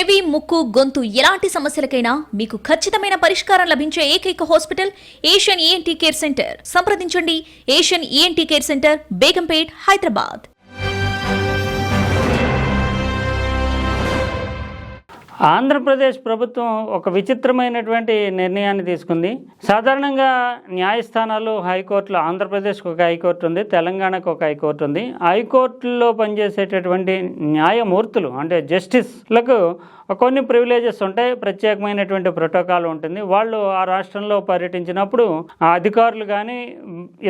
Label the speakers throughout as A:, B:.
A: చెవి ముక్కు గొంతు ఎలాంటి సమస్యలకైనా మీకు ఖచ్చితమైన పరిష్కారం లభించే ఏకైక hospital Asian ENT care centre సంప్రదించండి. Asian ENT care centre Begumpet Hyderabad.
B: Andhra Pradesh ప్రభుత్వం ఒక విచిత్రమైనటువంటి నిర్ణయాన్ని తీసుకుంది. సాధారణంగా న్యాయస్థానాలు హైకోర్టులు ఆంధ్రప్రదేశ్కి ఒక హైకోర్టు ఉంది తెలంగాణకు ఒక హైకోర్టు ఉంది. హైకోర్టుల్లో పనిచేసేటటువంటి న్యాయమూర్తులు అంటే జస్టిస్లకు కొన్ని ప్రివిలేజెస్ ఉంటాయి ప్రత్యేకమైనటువంటి ప్రోటోకాల్ ఉంటుంది. వాళ్ళు ఆ రాష్ట్రంలో పర్యటించినప్పుడు ఆ అధికారులు కానీ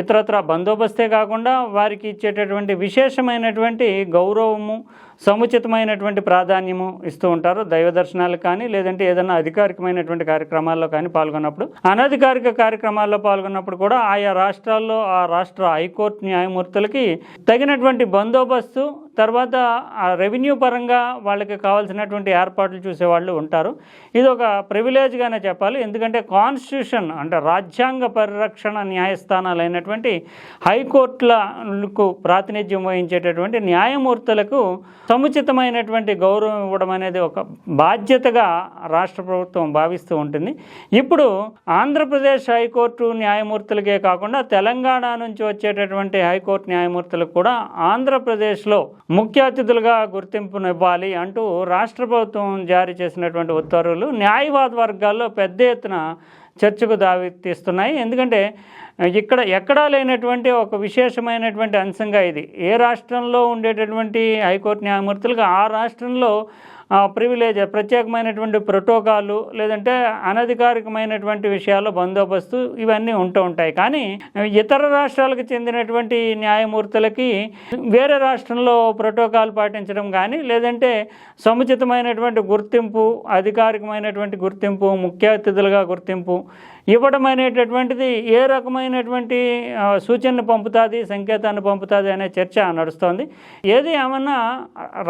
B: ఇతరత్ర బందోబస్తే కాకుండా వారికి ఇచ్చేటటువంటి విశేషమైనటువంటి గౌరవము సముచితమైనటువంటి ప్రాధాన్యము ఇస్తూ ఉంటారు. దైవ దర్శనాలకు కానీ లేదంటే ఏదైనా అధికారికమైనటువంటి కార్యక్రమాల్లో కానీ పాల్గొన్నప్పుడు. అనధికారిక కార్యక్రమాల్లో పాల్గొన్నప్పుడు కూడా ఆయా రాష్ట్రాల్లో ఆ రాష్ట్ర హైకోర్టు న్యాయమూర్తులకి తగినటువంటి బందోబస్తు తర్వాత రెవెన్యూ పరంగా వాళ్ళకి కావాల్సినటువంటి ఏర్పాట్లు చూసేవాళ్ళు ఉంటారు. ఇది ఒక ప్రివిలేజ్గానే చెప్పాలి. ఎందుకంటే కాన్స్టిట్యూషన్ అంటే రాజ్యాంగ పరిరక్షణ న్యాయస్థానాలు అయినటువంటి హైకోర్టులకు ప్రాతినిధ్యం వహించేటటువంటి న్యాయమూర్తులకు సముచితమైనటువంటి గౌరవం ఇవ్వడం అనేది ఒక బాధ్యతగా రాష్ట్ర ప్రభుత్వం భావిస్తూ ఉంటుంది. ఇప్పుడు ఆంధ్రప్రదేశ్ హైకోర్టు న్యాయమూర్తులకే కాకుండా తెలంగాణ నుంచి వచ్చేటటువంటి హైకోర్టు న్యాయమూర్తులకు కూడా ఆంధ్రప్రదేశ్లో ముఖ్య అతిథులుగా గుర్తింపునివ్వాలి అంటూ రాష్ట్ర ప్రభుత్వం జారీ చేసినటువంటి ఉత్తర్వులు న్యాయవాద వర్గాల్లో పెద్ద ఎత్తున చర్చకు దావి తీస్తున్నాయి ఎందుకంటే ఇక్కడ ఎక్కడా లేనటువంటి ఒక విశేషమైనటువంటి అంశంగా ఇది. ఏ రాష్ట్రంలో ఉండేటటువంటి హైకోర్టు న్యాయమూర్తులకు ఆ రాష్ట్రంలో ప్రివిలేజ్ ప్రత్యేకమైనటువంటి ప్రోటోకాలు లేదంటే అనధికారికమైనటువంటి విషయాల్లో బందోబస్తు ఇవన్నీ ఉంటూ ఉంటాయి. కానీ ఇతర రాష్ట్రాలకు చెందినటువంటి న్యాయమూర్తులకి వేరే రాష్ట్రంలో ప్రోటోకాల్ పాటించడం కానీ లేదంటే సముచితమైనటువంటి గుర్తింపు అధికారికమైనటువంటి గుర్తింపు ముఖ్య అతిథులుగా గుర్తింపు ఇవ్వడం అనేటటువంటిది ఏ రకమైనటువంటి సూచనలు సూచనను పంపుతుంది సంకేతాన్ని పంపుతుంది అనే చర్చ నడుస్తోంది. ఏది ఏమన్నా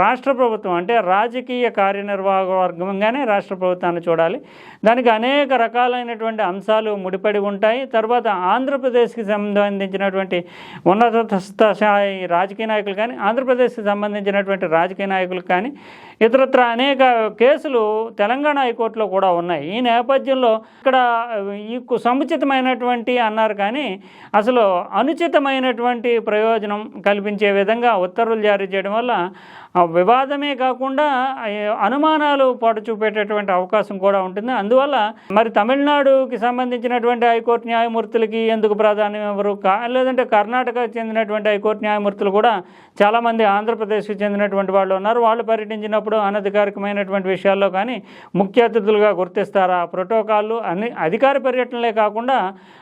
B: రాష్ట్ర ప్రభుత్వం అంటే రాజకీయ కార్యనిర్వాహక వర్గంగానే రాష్ట్ర ప్రభుత్వాన్ని చూడాలి. దానికి అనేక రకాలైనటువంటి అంశాలు ముడిపడి ఉంటాయి. తర్వాత ఆంధ్రప్రదేశ్కి సంబంధించినటువంటి ఉన్నత స్థాయి రాజకీయ నాయకులు కానీ ఆంధ్రప్రదేశ్కి సంబంధించినటువంటి రాజకీయ నాయకులు కానీ ఇతరత్ర అనేక కేసులు తెలంగాణ హైకోర్టులో కూడా ఉన్నాయి. ఈ నేపథ్యంలో ఇక్కడ సముచితమైనటువంటి అన్నారు కానీ అసలు అనుచితమైనటువంటి ప్రయోజనం కల్పించే విధంగా ఉత్తర్వులు జారీ చేయడం వల్ల వివాదమే కాకుండా అనుమానాలు పాటు చూపేటటువంటి అవకాశం కూడా ఉంటుంది. అందువల్ల మరి తమిళనాడుకి సంబంధించినటువంటి హైకోర్టు న్యాయమూర్తులకి ఎందుకు ప్రాధాన్యం ఇవ్వరు? కా లేదంటే కర్ణాటకకు చెందినటువంటి హైకోర్టు న్యాయమూర్తులు కూడా చాలామంది ఆంధ్రప్రదేశ్కి చెందినటువంటి వాళ్ళు ఉన్నారు. వాళ్ళు పర్యటించినప్పుడు అనధికారికమైనటువంటి విషయాల్లో కానీ ముఖ్య అతిథులుగా గుర్తిస్తారా? ప్రోటోకాల్లు అన్ని అధికార పర్యటనలే కాకుండా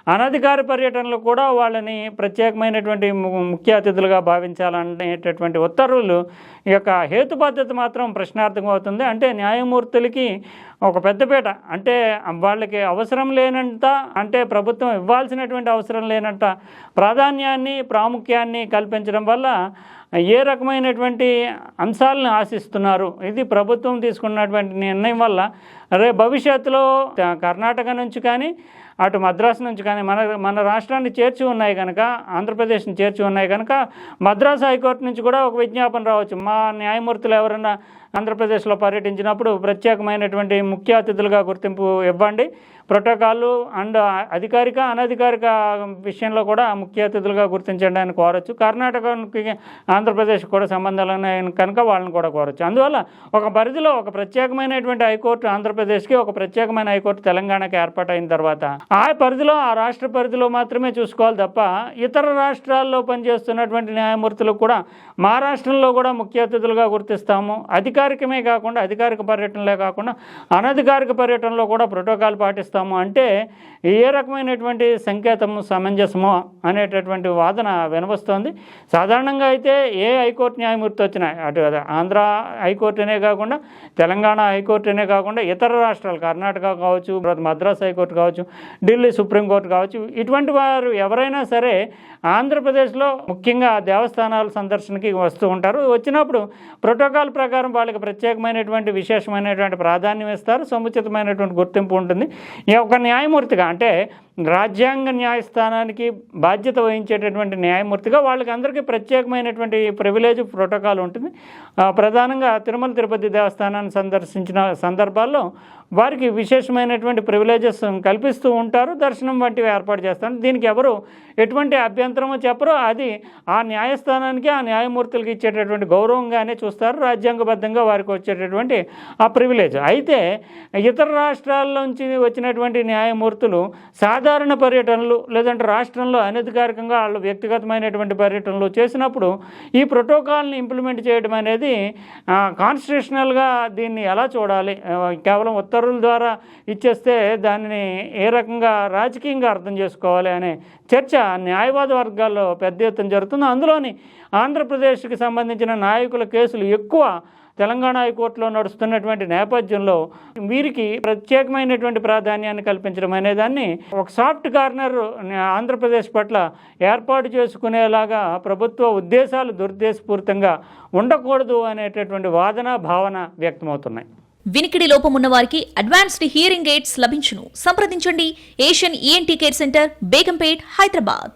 B: అనధికార పర్యటనలు కూడా వాళ్ళని ప్రత్యేకమైనటువంటి ము- ముఖ్య అతిథులుగా భావించాలనేటటువంటి ఉత్తర్వులు ఈ యొక్క హేతుబద్ధత మాత్రం ప్రశ్నార్థకం అవుతుంది. అంటే న్యాయమూర్తులకి ఒక పెద్దపీట అంటే వాళ్ళకి అవసరం లేనంత అంటే ప్రభుత్వం ఇవ్వాల్సినటువంటి అవసరం లేనంత ప్రాధాన్యాన్ని ప్రాముఖ్యాన్ని కల్పించడం వల్ల ఏ రకమైనటువంటి అంశాలను ఆశిస్తున్నారు? ఇది ప్రభుత్వం తీసుకున్నటువంటి నిర్ణయం వల్ల రే భవిష్యత్తులో కర్ణాటక నుంచి కానీ అటు మద్రాసు నుంచి కానీ మన మన రాష్ట్రాన్ని చేర్చి ఉన్నాయి కనుక ఆంధ్రప్రదేశ్ని చేర్చి ఉన్నాయి కనుక మద్రాసు హైకోర్టు నుంచి కూడా ఒక విజ్ఞాపన రావచ్చు. మా న్యాయమూర్తులు ఎవరైనా ఆంధ్రప్రదేశ్లో పర్యటించినప్పుడు ప్రత్యేకమైనటువంటి ముఖ్య అతిథులుగా గుర్తింపు ఇవ్వండి. ప్రోటోకాల్లు అండ్ అధికారిక అనధికారిక విషయంలో కూడా ముఖ్య అతిథులుగా గుర్తించండి అని కోరచ్చు. కర్ణాటకకి ఆంధ్రప్రదేశ్ కూడా సంబంధాలు ఉన్నాయి కనుక వాళ్ళని కూడా కోరచ్చు. అందువల్ల ఒక పరిధిలో ఒక ప్రత్యేకమైనటువంటి హైకోర్టు ఆంధ్రప్రదేశ్కి ఒక ప్రత్యేకమైన హైకోర్టు తెలంగాణకి ఏర్పాటైన తర్వాత ఆ పరిధిలో ఆ రాష్ట్ర పరిధిలో మాత్రమే చూసుకోవాలి తప్ప ఇతర రాష్ట్రాల్లో పనిచేస్తున్నటువంటి న్యాయమూర్తులకు కూడా మా రాష్ట్రంలో కూడా ముఖ్య అతిథులుగా గుర్తిస్తాము. అధికారికమే కాకుండా అధికారిక పర్యటనలే కాకుండా అనధికారిక పర్యటనలో కూడా ప్రోటోకాల్ పాటిస్తాము. అంటే ఏ రకమైనటువంటి సంకేతము సమంజసమో అనేటటువంటి వాదన వినవస్తోంది సాధారణంగా అయితే ఏ హైకోర్టు న్యాయమూర్తి వచ్చినా అటు ఆంధ్ర హైకోర్టునే కాకుండా తెలంగాణ హైకోర్టునే కాకుండా ఇతర రాష్ట్రాలు కర్ణాటక కావచ్చు మద్రాస్ హైకోర్టు కావచ్చు ఢిల్లీ సుప్రీంకోర్టు కావచ్చు ఇటువంటి వారు ఎవరైనా సరే ఆంధ్రప్రదేశ్లో ముఖ్యంగా దేవస్థానాల సందర్శనకి వస్తూ ఉంటారు. వచ్చినప్పుడు ప్రోటోకాల్ ప్రకారం వాళ్ళకి ప్రత్యేకమైనటువంటి విశేషమైనటువంటి ప్రాధాన్యం ఇస్తారు. సముచితమైనటువంటి గుర్తింపు ఉంటుంది. ఈ ఒక న్యాయమూర్తిగా అంటే రాజ్యాంగ న్యాయస్థానానికి బాధ్యత వహించేటటువంటి న్యాయమూర్తిగా వాళ్ళకి అందరికీ ప్రత్యేకమైనటువంటి ప్రివిలేజ్ ప్రోటోకాల్ ఉంటుంది. ప్రధానంగా తిరుమల తిరుపతి దేవస్థానాన్ని సందర్శించిన సందర్భాల్లో వారికి విశేషమైనటువంటి ప్రివిలేజెస్ కల్పిస్తూ ఉంటారు దర్శనం వంటివి ఏర్పాటు చేస్తారు. దీనికి ఎవరు ఎటువంటి అభ్యంతరమో చెప్పరు. అది ఆ న్యాయస్థానానికి ఆ న్యాయమూర్తులకి ఇచ్చేటటువంటి గౌరవంగానే చూస్తారు. రాజ్యాంగబద్ధంగా వారికి వచ్చేటటువంటి ఆ ప్రివిలేజ్. అయితే ఇతర రాష్ట్రాల్లోంచి వచ్చినటువంటి న్యాయమూర్తులు సాధారణ పర్యటనలు లేదంటే రాష్ట్రంలో అనధికారికంగా వాళ్ళు వ్యక్తిగతమైనటువంటి పర్యటనలు చేసినప్పుడు ఈ ప్రోటోకాల్ని ఇంప్లిమెంట్ చేయడం అనేది కాన్స్టిట్యూషనల్గా దీన్ని ఎలా చూడాలి? కేవలం ఉత్తర్వుల ద్వారా ఇచ్చేస్తే దానిని ఏ రకంగా రాజకీయంగా అర్థం చేసుకోవాలి అనే చర్చ న్యాయవాద వర్గాల్లో పెద్ద ఎత్తున జరుగుతుంది. అందులోని ఆంధ్రప్రదేశ్కి సంబంధించిన నాయకుల కేసులు ఎక్కువ తెలంగాణ హైకోర్టులో నడుస్తున్నటువంటి నేపథ్యంలో వీరికి ప్రత్యేకమైనటువంటి ప్రాధాన్యాన్ని కల్పించడం అనేదాన్ని ఒక సాఫ్ట్ కార్నర్ ఆంధ్రప్రదేశ్ పట్ల ఏర్పాటు చేసుకునేలాగా ప్రభుత్వ ఉద్దేశాలు దురుద్దేశపూరితంగా ఉండకూడదు అనేటటువంటి వాదన భావన వ్యక్తమవుతున్నాయి.
A: వినికిడి లోపం ఉన్న వారికి అడ్వాన్స్డ్ హియరింగ్ ఎయిడ్స్ లభించును. సంప్రదించండి. Asian ENT care centre Begumpet Hyderabad.